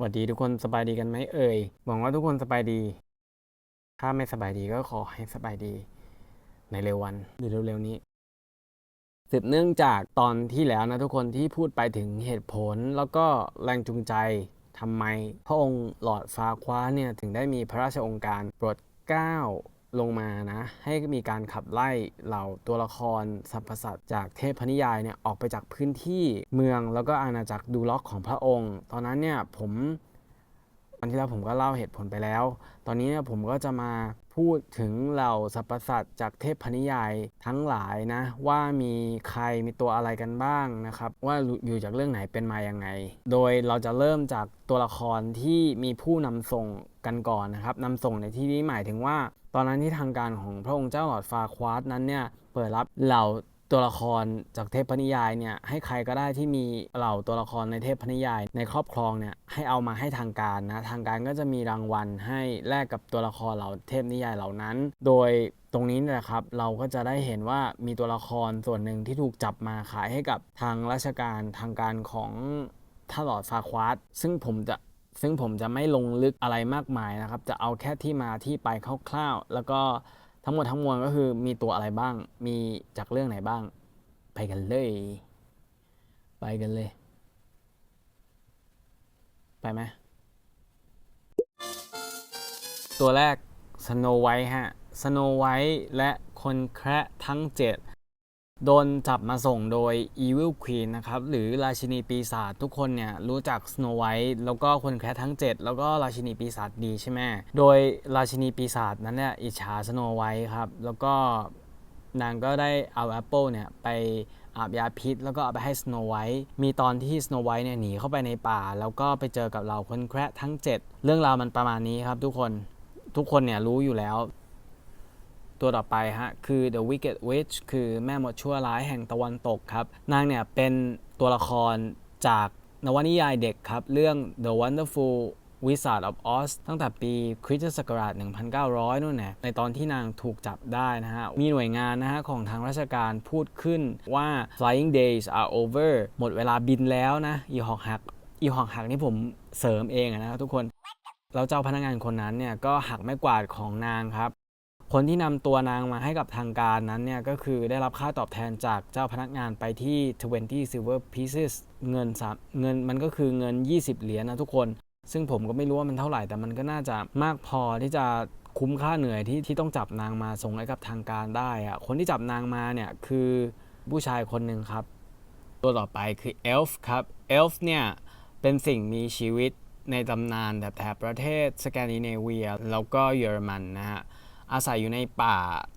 สวัสดีทุกคนสบายดีกันไหมเอ่ยหวังว่าทุกคนสบายดี ถ้าไม่สบายดีก็ขอให้สบายดี ในเร็ววันหรือเร็วๆนี้สืบเนื่องจากตอนที่แล้วนะทุกคนที่พูดไปถึงเหตุผลแล้วก็แรงจูงใจทำไมพระองค์หลอดฟ้าคว้าเนี่ยถึงได้มีพระราชองค์การโปรดเกล้า ลงมานะ ให้มีการขับไล่เหล่าตัวละครสรรพสัตว์จากเทพนิยายเนี่ยออกไปจากพื้นที่เมืองแล้วก็อาณาจักรดูล็อกของพระองค์ ตอนนั้นเนี่ยผมวันที่แล้วผมก็เล่าเหตุผลไปแล้ว ตอนนี้เนี่ยผมก็จะมาพูดถึงเหล่าสรรพสัตว์จากเทพนิยายทั้งหลายนะ ว่ามีใครมีตัวอะไรกันบ้างนะครับ ว่าอยู่จากเรื่องไหนเป็นมาอยังไง โดยเราจะเริ่มจากตัวละครที่มีผู้นำส่งกันก่อนนะครับนำส่งในที่นี้หมายถึงว่า อนนั้นที่ทางการของพระองค์เจ้าหลอดฟาควาสนั้นเนี่ยเปิดรับเหล่าตัวละครจากเทพนิยายเนี่ยให้ใครก็ได้ที่มีเหล่าตัวละครในเทพนิยาย ในครอบครองเนี่ยให้เอามาให้ทางการนะทางการก็จะมีรางวัลให้แลกกับตัวละครเหล่าเทพนิยายเหล่านั้น โดยตรงนี้นี่แหละครับเราก็จะได้เห็นว่ามีตัวละครส่วนหนึ่งที่ถูกจับมาขายให้กับทางราชการทางการของท่าหลอดฟาควาสซึ่งผมจะ ซึ่งผมจะไม่ลงลึกอะไรมากมายนะครับ จะเอาแค่ที่มาที่ไปคร่าวๆ แล้วก็ทั้งหมดทั้งมวลก็คือมีตัวอะไรบ้าง มีจากเรื่องไหนบ้าง ไปกันเลย ไปกันเลย ไปไหม ตัวแรกสโนไวท์ฮะสโนไวท์และคนแคระทั้ง7 โดนจับมาส่งโดย Evil Queen นะครับ หรือราชินีปีศาจทุกคนเนี่ยรู้จัก Snow White แล้วก็คนแคระทั้ง 7 แล้วก็ราชินีปีศาจดีใช่ไหมโดยราชินีปีศาจนั้นเนี่ยอิจฉา Snow White ครับ แล้วก็นางก็ได้เอาแอปเปิลเนี่ยไปอาบยาพิษ แล้วก็เอาไปให้ Snow White มีตอนที่ Snow White เนี่ยหนีเข้าไปในป่า แล้วก็ไปเจอกับเหล่าคนแคระทั้ง 7 เรื่องราวมันประมาณนี้ครับทุกคนทุกคนเนี่ยรู้อยู่แล้ว ตัวต่อไปฮะคือ The Wicked Witch คือแม่มดชั่วร้ายแห่งตะวันตกครับ นางเนี่ยเป็นตัวละครจากนวนิยายเด็กครับ เรื่อง The Wonderful Wizard of Oz ตั้งแต่ปีคริสตศักราช 1900 นู่นแหละในตอนที่นางถูกจับได้นะฮะ มีหน่วยงานนะฮะของทางราชการพูดขึ้นว่า flying days are over หมดเวลาบินแล้วนะ อีหอกหัก อีหอกหักนี่ผมเสริมเองนะครับทุกคนแล้วเจ้าพนักงานคนนั้นเนี่ยก็หักไม้กวาดของนางครับ คนที่นำตัวนางมาให้กับทางการนั้นเนี่ยก็คือได้รับค่าตอบแทนจากเจ้าพนักงานไปที่ 20 silver pieces เงินสามเงินมันก็คือเงิน 20 เหรียญนะทุกคน ซึ่งผมก็ไม่รู้ว่ามันเท่าไหร่แต่มันก็น่าจะมากพอที่จะคุ้มค่าเหนื่อยที่ที่ต้องจับนางมาส่งให้กับทางการได้อะคนที่จับนางมาเนี่ยคือผู้ชายคนหนึ่งครับ ตัวต่อไปคือเอลฟ์ครับเอลฟ์เนี่ยเป็นสิ่งมีชีวิตในตำนานแถบแถบประเทศสแกนดิเนเวีย แล้วก็เยอรมันนะฮะ อาศัยอยู่ในป่า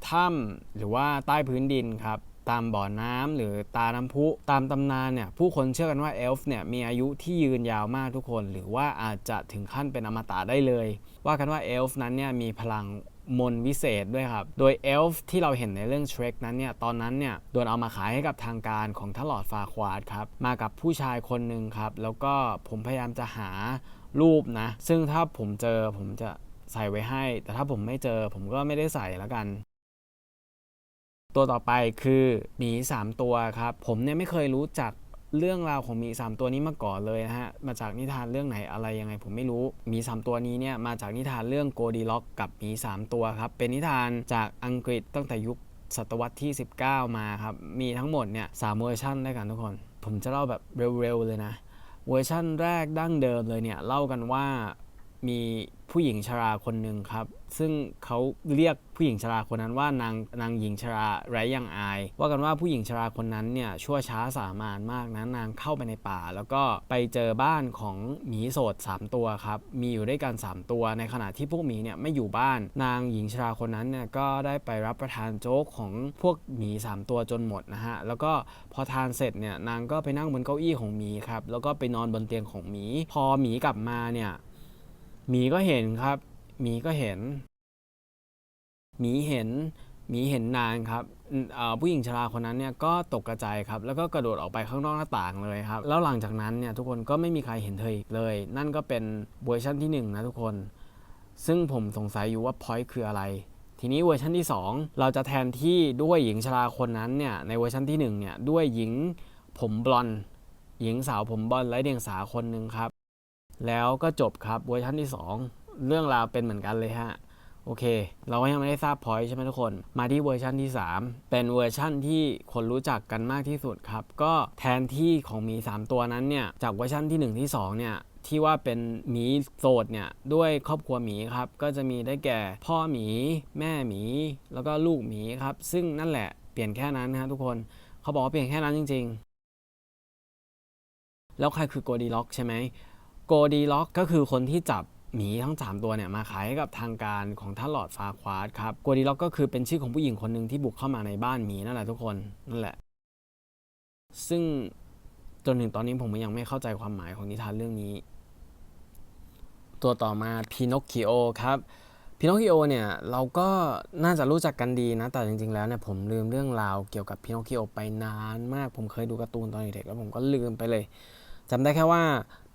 ถ้ำหรือว่าใต้พื้นดินครับตามบ่อน้ำหรือตาน้ำพุตามตำนานเนี่ยผู้คนเชื่อกันว่าเอลฟ์เนี่ยมีอายุที่ยืนยาวมากทุกคน หรือว่าอาจจะถึงขั้นเป็นอมตะได้เลย ว่ากันว่าเอลฟ์นั้นเนี่ยมีพลังมนวิเศษด้วยครับ โดยเอลฟ์ที่เราเห็นในเรื่องเทรคนั้นเนี่ยตอนนั้นเนี่ยโดนเอามาขายให้กับทางการของทลอดฟาควาดครับ มากับผู้ชายคนหนึ่งครับ แล้วก็ผมพยายามจะหารูปนะ ซึ่งถ้าผมเจอผมจะ ใส่ไว้ให้ แต่ถ้าผมไม่เจอผมก็ไม่ได้ใส่แล้วกัน ตัวต่อไปคือหมี 3 ตัวครับ ผมเนี่ยไม่เคยรู้จักเรื่องราวของหมี 3 ตัวนี้มาก่อนเลยนะฮะ มาจากนิทานเรื่องไหนอะไรยังไงผมไม่รู้หมี 3 ตัวนี้เนี่ยมาจากนิทานเรื่องโกดีล็อกกับหมี 3 ตัวครับ เป็นนิทานจากอังกฤษตั้งแต่ยุคศตวรรษที่ 19 มาครับ มีทั้งหมดเนี่ยสามเวอร์ชันด้วยกันทุกคน ผมจะเล่าแบบเร็วๆเลยนะ เวอร์ชั่นแรกดั้งเดิมเลยเนี่ยเล่ากันว่ามี ผู้หญิงชราคนหนึ่งครับ ซึ่งเขาเรียกผู้หญิงชราคนนั้นว่านางนางหญิงชราไร้ยังอาย ว่ากันว่าผู้หญิงชราคนนั้นเนี่ยชั่วช้าสามานมากนะนางเข้าไปในป่า แล้วก็ไปเจอบ้านของหมีโสด 3 ตัวครับ มีอยู่ด้วยกัน 3 ตัว ในขณะที่พวกหมีเนี่ยไม่อยู่บ้าน นางหญิงชราคนนั้นเนี่ยก็ได้ไปรับประทานโจ๊กของพวกหมี 3 ตัวจนหมดนะฮะแล้วก็พอทานเสร็จเนี่ยนางก็ไปนั่งบนเก้าอี้ของหมีครับแล้วก็ไปนอนบนเตียงของหมี พอหมีกลับมาเนี่ย หมีก็เห็นครับ หมีก็เห็น หมีเห็น หมีเห็นนางครับผู้หญิงชราคนนั้นเนี่ยก็ตกกระจายครับ แล้วก็กระโดดออกไปข้างนอกหน้าต่างเลยครับ แล้วหลังจากนั้นเนี่ยทุกคนก็ไม่มีใครเห็นเธออีกเลย นั่นก็เป็นเวอร์ชันที่หนึ่งนะทุกคน ซึ่งผมสงสัยอยู่ว่าพอยต์คืออะไร ทีนี้เวอร์ชันที่ 2 เราจะแทนที่ด้วยหญิงชราคนนั้นเนี่ยในเวอร์ชันที่1เนี่ยด้วยหญิงผมบลอนหญิงสาวผมบลอนไร้เดียงสาคนหนึ่งครับ แล้วก็จบครับเวอร์ชันที่ 2 เรื่องราวเป็นเหมือนกันเลยฮะ โอเค เราก็ยังไม่ได้ทราบพอยต์ใช่ไหมทุกคน มาที่เวอร์ชันที่ 3 เป็นเวอร์ชันที่คนรู้จักกันมากที่สุดครับ ก็แทนที่ของหมี 3 ตัวนั้นเนี่ย จากเวอร์ชันที่ 1 ที่ 2 เนี่ยที่ว่าเป็นหมีโสดเนี่ยด้วยครอบครัวหมีครับ ก็จะมีได้แก่พ่อหมี แม่หมี แล้วก็ลูกหมีครับ ซึ่งนั่นแหละเปลี่ยนแค่นั้นนะฮะทุกคนเขาบอกว่าเปลี่ยนแค่นั้นจริง ๆ แล้วใครคือโกดีล็อกใช่ไหม โกดีล็อกก็คือคนที่จับหมีทั้ง 3 ตัวเนี่ยมาขายให้กับทางการของท่านหลอดฟาควาร์ดครับโกดีล็อกก็คือเป็นชื่อของผู้หญิงคนหนึ่งที่บุกเข้ามาในบ้านหมีนั่นแหละทุกคนนั่นแหละ ซึ่งจนถึงตอนนี้ผมก็ยังไม่เข้าใจความหมายของนิทานเรื่องนี้ ตัวต่อมาพินอคคิโอครับพินอคคิโอเนี่ยเราก็น่าจะรู้จักกันดีนะ แต่จริงๆแล้วเนี่ยผมลืมเรื่องราวเกี่ยวกับพินอคคิโอไปนานมาก ผมเคยดูการ์ตูนตอนเด็กๆแล้วผมก็ลืมไปเลย จำได้แค่ว่า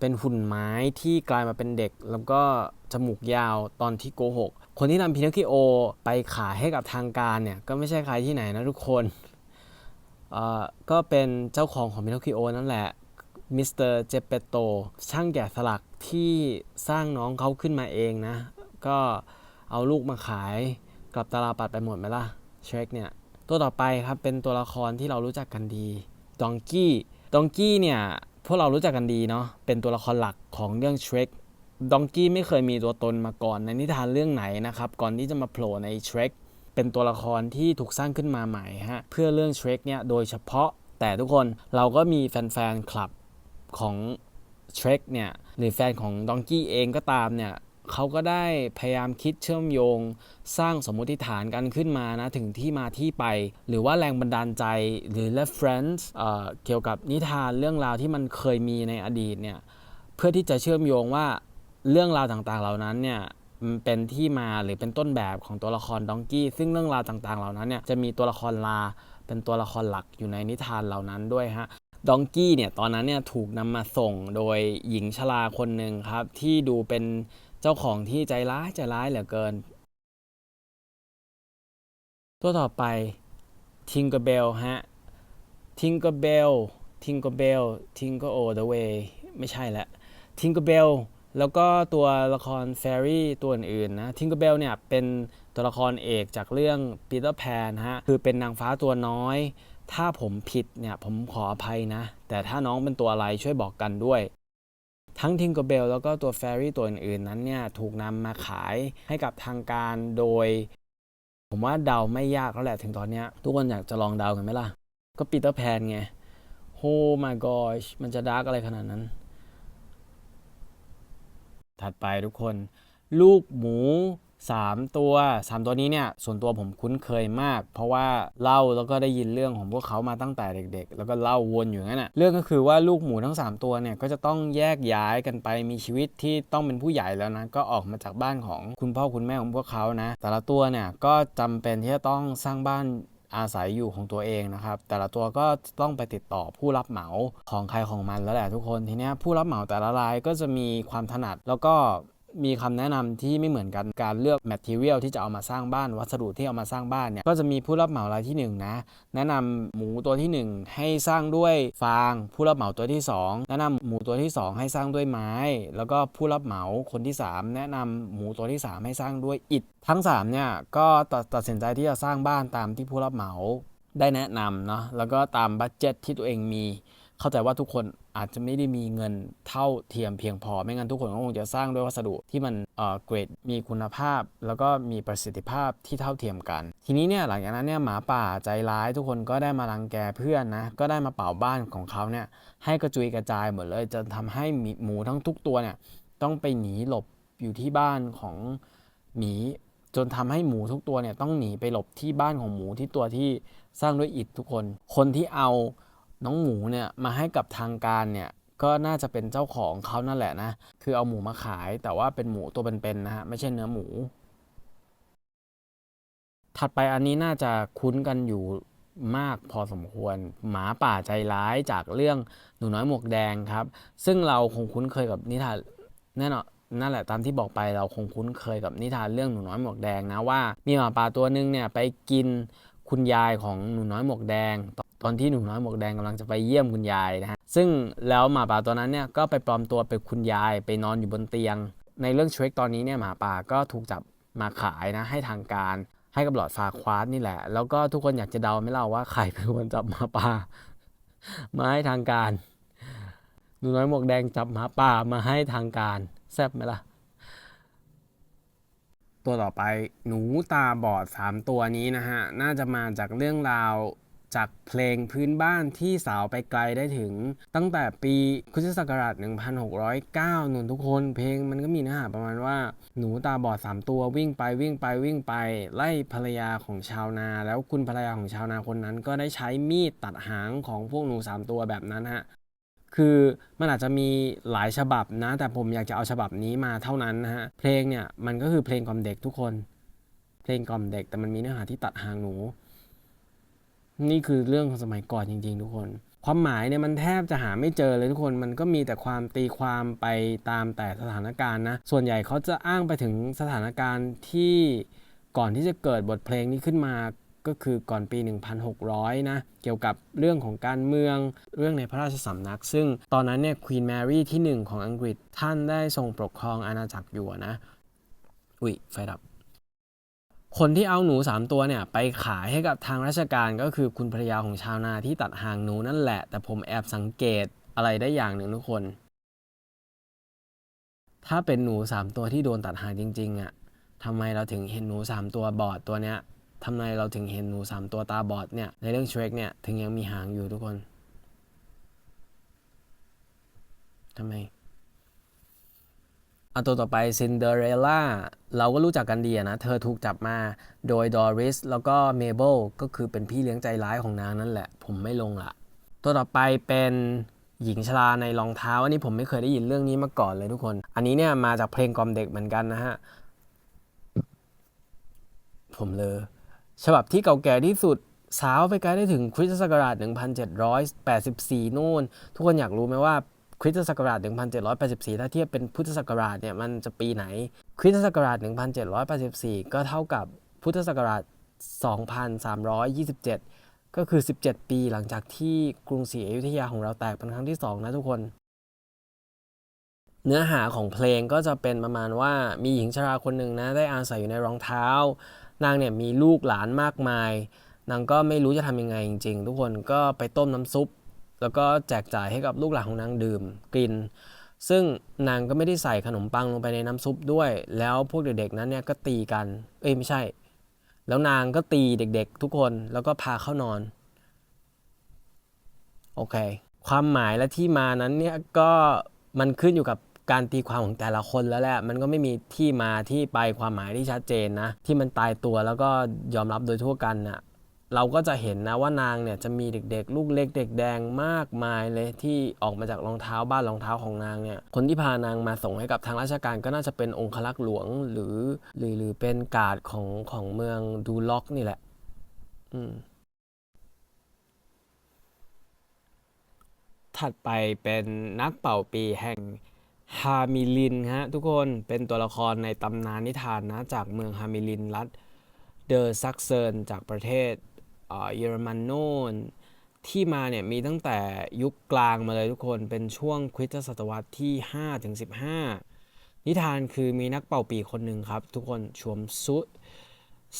เป็นหุ่นไม้ที่กลายมาเป็นเด็ก แล้วก็จมูกยาวตอนที่โกหก คนที่นำพินอคคิโอไปขายให้กับทางการเนี่ย ก็ไม่ใช่ใครที่ไหนนะทุกคนเอ่อก็เป็นเจ้าของของพินอคคิโอนั่นแหละมิสเตอร์เจเปโตช่างแกะสลักที่สร้างน้องเขาขึ้นมาเองนะ ก็เอาลูกมาขายกลับตลาปัดไปหมดไหมล่ะเชคเนี่ย ตัวต่อไปครับเป็นตัวละครที่เรารู้จักกันดีดองกี้ดองกี้เนี่ย พวกเรารู้จักกันดีเนาะเป็นตัวละครหลักของเรื่อง Shrek ดองกี้ไม่เคยมีตัวตนมาก่อนในนิทานเรื่องไหนนะครับ ก่อนที่จะมาโผล่ใน Shrek เป็นตัวละครที่ถูกสร้างขึ้นมาใหม่ฮะเพื่อเรื่อง Shrek เนี่ยโดยเฉพาะแต่ทุกคนเราก็มีแฟนๆคลับของ Shrek เนี่ยหรือแฟนของดองกี้เองก็ตามเนี่ย เขาก็ได้พยายามคิดเชื่อมโยง สร้างสมมติฐานกันขึ้นมานะถึงที่มาที่ไป หรือว่าแรงบันดาลใจหรือ reference เออเกี่ยวกับนิทานเรื่องราวที่มันเคยมีในอดีตเนี่ยเพื่อที่จะเชื่อมโยงว่าเรื่องราวต่างๆเหล่านั้นเนี่ยเป็นที่มาหรือเป็นต้นแบบของตัวละครดองกี้ซึ่งเรื่องราวต่างๆเหล่านั้นเนี่ยจะมีตัวละครลาเป็นตัวละครหลักอยู่ในนิทานเหล่านั้นด้วยฮะดองกี้เนี่ยตอนนั้นเนี่ยถูกนำมาส่งโดยหญิงชราคนหนึ่งครับที่ดูเป็น จ้าของที่ใจร้ายใจร้ายเหลือเกิน ตัวต่อไป Tinkerbell ฮะ Tinkerbell Tinkerbell Tinker All the Way ไม่ใช่ละ Tinkerbell แล้วก็ตัวละคร Fairy ตัวอื่นๆนะ Tinkerbell เนี่ยเป็นตัวละครเอกจากเรื่อง Peter Pan ฮะคือเป็นนางฟ้าตัวน้อย ถ้าผมผิดเนี่ยผมขออภัยนะ แต่ถ้าน้องเป็นตัวอะไรช่วยบอกกันด้วย ทั้งทิงเกอร์เบลแล้วก็ตัวแฟรี่ตัวอื่นๆนั้นเนี่ยถูกนำมาขายให้กับทางการโดย ผมว่าเดาไม่ยากแล้วแหละถึงตอนเนี้ยทุกคนอยากจะลองเดากันไหมล่ะ ก็ปีเตอร์แพนไง Oh my gosh มันจะดาร์กอะไรขนาดนั้น ถัดไปทุกคน ลูกหมู 3 ตัว 3 ตัวนี้เนี่ยส่วนตัวผมคุ้นเคยมาก เพราะว่าเล่าแล้วก็ได้ยินเรื่องของพวกเขามาตั้งแต่เด็ก ๆ แล้วก็เล่าวนอยู่งั้นน่ะเรื่องก็คือว่าลูกหมูทั้ง 3 ตัวเนี่ยก็จะต้องแยกย้ายกันไปมีชีวิตที่ต้องเป็นผู้ใหญ่แล้วนะก็ออกมาจากบ้านของคุณพ่อคุณแม่ของพวกเขานะแต่ละตัวเนี่ยก็จำเป็นที่จะต้องสร้างบ้านอาศัยอยู่ของตัวเองนะครับ แต่ละตัวก็ต้องไปติดต่อผู้รับเหมาของใครของมันแล้วแหละทุกคนทีเนี้ยผู้รับเหมาแต่ละรายก็จะมีความถนัดแล้วก็ มีคำแนะนำที่ไม่เหมือนกันการเลือก material ที่จะเอามาสร้างบ้านวัสดุที่เอามาสร้างบ้านเนี่ยก็จะมีผู้รับเหมารายที่หนึ่งนะแนะนำหมูตัวที่หนึ่งให้สร้างด้วยฟาง ผู้รับเหมาตัวที่สองแนะนำหมูตัวที่สองให้สร้างด้วยไม้ แล้วก็ผู้รับเหมาคนที่สามแนะนำหมูตัวที่สามให้สร้างด้วยอิฐทั้งสามเนี่ยก็ตัดตัดสินใจที่จะสร้างบ้านตามที่ผู้รับเหมาได้แนะนำเนาะแล้วก็ตามบัตเจ็ตที่ตัวเองมี เข้าใจว่าทุกคนอาจจะไม่ได้มีเงินเท่าเทียมเพียงพอ ไม่งั้นทุกคนก็คงจะสร้างด้วยวัสดุที่มันเอ่อเกรดมีคุณภาพ แล้วก็มีประสิทธิภาพที่เท่าเทียมกัน ทีนี้เนี่ยหลังจากนั้นเนี่ยหมาป่าใจร้ายทุกคนก็ได้มารังแกเพื่อนนะก็ได้มาเป่าบ้านของเขาเนี่ยให้กระจุยกระจายหมดเลยจะทำให้หมีหมูทั้งทุกตัวเนี่ยต้องไปหนีหลบอยู่ที่บ้านของหมีจนทำให้หมูทุกตัวเนี่ยต้องหนีไปหลบที่บ้านของหมูที่ตัวที่สร้างด้วยอิฐทุกคน คนที่เอา น้องหมูเนี่ยมาให้กับทางการเนี่ยก็น่าจะเป็นเจ้าของเขานั่นแหละนะ คือเอาหมูมาขายแต่ว่าเป็นหมูตัวเป็นๆนะฮะไม่ใช่เนื้อหมู ถัดไปอันนี้น่าจะคุ้นกันอยู่มากพอสมควร หมาป่าใจร้ายจากเรื่องหนูน้อยหมวกแดงครับ ซึ่งเราคงคุ้นเคยกับนิทานแน่นอนนั่นแหละตามที่บอกไปเราคงคุ้นเคยกับนิทานเรื่องหนูน้อยหมวกแดงนะว่ามีหมาป่าตัวหนึงเนี่ยไปกินคุณยายของหนูน้อยหมวกแดงต อนที่หนูน้อยหมวกแดงกำลังจะไปเยี่ยมคุณยายนะฮะซึ่งแล้วหมาป่าตัวนั้นเนี่ยก็ไปปลอมตัวเป็นคุณยายไปนอนอยู่บนเตียง ในเรื่องเช r ร k ตอนนี้เนี่ยหมาป่าก็ถูกจับมาขายนะให้ทางการให้กับหลอดฟาควาสนี่แหละ แล้วก็ทุกคนอยากจะเดาไหม่เล่าว่าใครเป็นคนจับหมาป่ามาให้ทางการหนูน้อยหมวกแดงจับหมาป่ามาให้ทางการ แซ่บไหมล่ะ ตัวต่อไปหนูตาบอด 3 ตัวนี้นะฮะ น่าจะมาจากเรื่องราว จากเพลงพื้นบ้านที่สาวไปไกลได้ถึง ตั้งแต่ปีคริสตศักราช 1609นุ่นทุกคน เพลงมันก็มีเนื้อหาประมาณว่า หนูตาบอด 3 ตัววิ่งไปวิ่งไปวิ่งไป ไล่ภรรยาของชาวนา แล้วคุณภรรยาของชาวนาคนนั้น ก็ได้ใช้มีดตัดหางของพวกหนู 3 ตัวแบบนั้นฮะคือมันอาจจะมีหลายฉบับนะ แต่ผมอยากจะเอาฉบับนี้มาเท่านั้นนะฮะเพลงเนี่ยมันก็คือเพลงกล่อมเด็กทุกคน เพลงกล่อมเด็กแต่มันมีเนื้อหาที่ตัดหางหนู นี่คือเรื่องของสมัยก่อนจริง ๆ ทุกคน ความหมายเนี่ยมันแทบจะหาไม่เจอเลยทุกคนมันก็มีแต่ความตีความไปตามแต่สถานการณ์นะ ส่วนใหญ่เขาจะอ้างไปถึงสถานการณ์ที่ก่อนที่จะเกิดบทเพลงนี้ขึ้นมาก็คือก่อนปี 1600 นะ เกี่ยวกับเรื่องของการเมือง เรื่องในพระราชสำนัก ซึ่งตอนนั้นเนี่ยควีนแมรี่ที่ 1 ของอังกฤษท่านได้ทรงปกครองอาณาจักรอยู่นะ อุ๊ย ไฟดับ คนที่เอาหนู3ตัวเนี่ยไปขายให้กับทางราชการก็คือคุณภรรยาของชาวนาที่ตัดหางหนูนั่นแหละ แต่ผมแอบสังเกตอะไรได้อย่างหนึ่งทุกคน ถ้าเป็นหนู 3 ตัวที่โดนตัดหางจริงๆอะทำไมเราถึงเห็นหนู 3 ตัวบอดตัวเนี้ยทำไมเราถึงเห็นหนู 3 ตัวตาบอดเนี่ยในเรื่องเชร k เนี่ยถึงยังมีหางอยู่ทุกคนทำไม เอาตัวต่อไปซินเดอเรลล่าเราก็รู้จักกันดีนะ เธอถูกจับมาโดยดอริสแล้วก็เมเบิลก็คือเป็นพี่เลี้ยงใจร้ายของนางนั่นแหละ ผมไม่ลงละตัวต่อไปเป็นหญิงชราในรองเท้า อันนี้ผมไม่เคยได้ยินเรื่องนี้มาก่อนเลยทุกคน อันนี้เนี่ยมาจากเพลงกล่อมเด็กเหมือนกันนะฮะ ผมเลย ฉบับที่เก่าแก่ที่สุดสาวไปไกลได้ถึงคริสตศักราช 1784 นู่น ทุกคนอยากรู้ไหมว่า คริสตศักราช 1784 ถ้าเทียบเป็นพุทธศักราชเนี่ยมันจะปีไหน คริสตศักราช 1784 ก็เท่ากับพุทธศักราช 2327 ก็คือ 17 ปีหลังจากที่กรุงศรีอยุธยาของเราแตกเป็นครั้งที่ 2 นะทุกคน เนื้อหาของเพลงก็จะเป็นประมาณว่ามีหญิงชราคนหนึ่งนะได้อาศัยอยู่ในรองเท้า นางเนี่ยมีลูกหลานมากมายนางก็ไม่รู้จะทำยังไงจริง ๆ ทุกคนก็ไปต้มน้ำซุป แล้วก็แจกจ่ายให้กับลูกหลานของนางดื่มกิน ซึ่งนางก็ไม่ได้ใส่ขนมปังลงไปในน้ำซุปด้วย แล้วพวกเด็กๆนั้นเนี่ยก็ตีกัน เอ้ยไม่ใช่ แล้วนางก็ตีเด็กๆ ทุกคนแล้วก็พาเข้านอน โอเค ความหมายและที่มานั้นเนี่ยก็มันขึ้นอยู่กับการตีความของแต่ละคนแล้วแหละ มันก็ไม่มีที่มาที่ไปความหมายที่ชัดเจนนะ ที่มันตายตัวแล้วก็ยอมรับโดยทั่วกันนะ เราก็จะเห็นนะว่านางเนี่ยจะมีเด็กๆ ลูกเล็กเด็กแดงมากมายเลยที่ออกมาจากรองเท้าบ้านรองเท้าของนางเนี่ยคนที่พานางมาส่งให้กับทางราชการก็น่าจะเป็นองครักษ์หลวงหรือหรือหรือเป็นการ์ดของของเมืองดูล็อกนี่แหละ อืมถัดไปเป็นนักเป่าปีแห่งฮามิลินฮะทุกคนเป็นตัวละครในตำนานนิทานนะจากเมืองฮามิลินรัฐเดอร์ซักเซิร์นจากประเทศ เออเยอรมันโน่นที่มาเนี่ยมีตั้งแต่ยุคกลางมาเลยทุกคนเป็นช่วงคริสตศตวรรษที่ 5 ถึง 15 นิทานคือมีนักเป่าปีคนหนึ่งครับ ทุกคนสวมชุด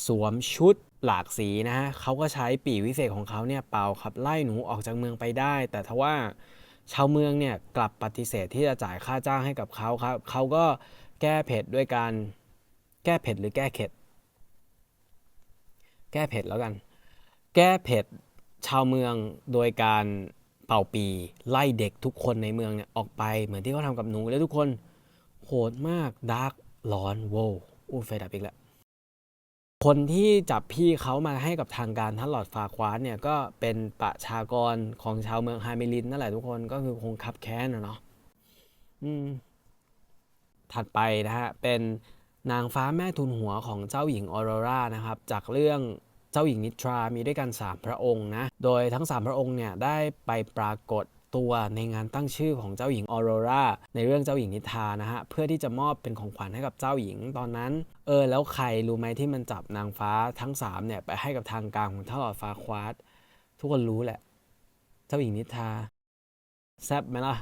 สวมชุดหลากสีนะฮะเขาก็ใช้ปีวิเศษของเขาเนี่ยเป่าขับไล่หนูออกจากเมืองไปได้ แต่ทว่าชาวเมืองเนี่ยกลับปฏิเสธที่จะจ่ายค่าจ้างให้กับเขาครับเขาก็แก้เผ็ดด้วยการแก้เผ็ดหรือแก้เข็ด แก้เผ็ดแล้วกัน แก้เผ็ดชาวเมืองโดยการเป่าปีไล่เด็กทุกคนในเมืองเนี่ยออกไปเหมือนที่เขาทำกับหนูเลยทุกคนโหดมากดาร์กร้อนโวอู้ไฟดับอีกแล้วคนที่จับพี่เขามาให้กับทางการท่านหลอดฟาควานเนี่ยก็เป็นประชากรของชาวเมืองฮาเมลินนั่นแหละทุกคนก็คือคงคับแค้นนะเนาะถัดไปนะฮะเป็นนางฟ้าแม่ทุนหัวของเจ้าหญิงออโรรานะครับ จากเรื่อง เจ้าหญิงนิทรามีด้วยกัน3พระองค์นะ โดยทั้ง3พระองค์เนี่ยได้ไปปรากฏตัวในงานตั้งชื่อของเจ้าหญิงออโรราในเรื่องเจ้าหญิงนิทานะฮะ เพื่อที่จะมอบเป็นของขวัญให้กับเจ้าหญิงตอนนั้น เออ แล้วใครรู้ไหมที่มันจับนางฟ้าทั้ง3เนี่ยไปให้กับทางการของเท่าหลอดฟ้าควาดทุกคนรู้แหละ เจ้าหญิงนิทาแซบไหมล่ะ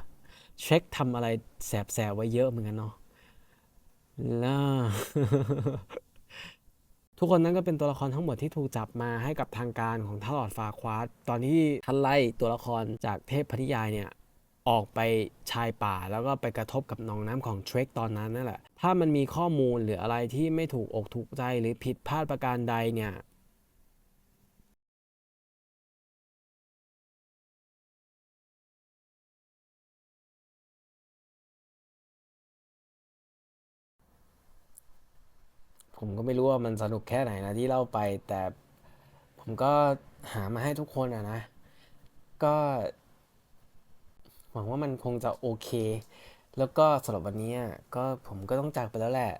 เช็คทำอะไรแสบๆไว้เยอะเหมือนกันเนาะแล้ว ทุกคนนั้นก็เป็นตัวละครทั้งหมดที่ถูกจับมาให้กับทางการของท่าหลอดฟาควาสตอนที่ท่านไล่ตัวละครจากเทพพนิยายเนี่ยออกไปชายป่าแล้วก็ไปกระทบกับหนองน้ำของเทรคตอนนั้นนั่นแหละ ถ้ามันมีข้อมูลหรืออะไรที่ไม่ถูกอกถูกใจหรือผิดพลาดประการใดเนี่ย ผมก็ไม่รู้ว่ามันสนุกแค่ไหนนะที่เล่าไป แต่ผมก็หามาให้ทุกคนอะนะ ก็ หวังว่ามันคงจะโอเค แล้วก็สำหรับวันนี้ก็ผมก็ต้องจากไปแล้วแหละ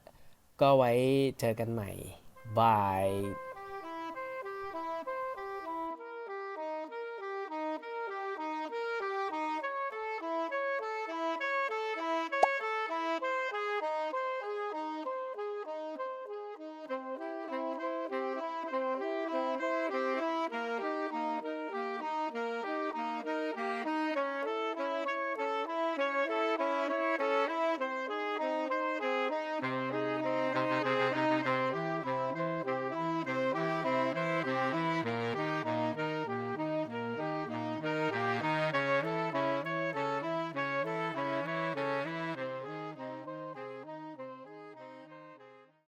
ก็ไว้เจอกันใหม่บาย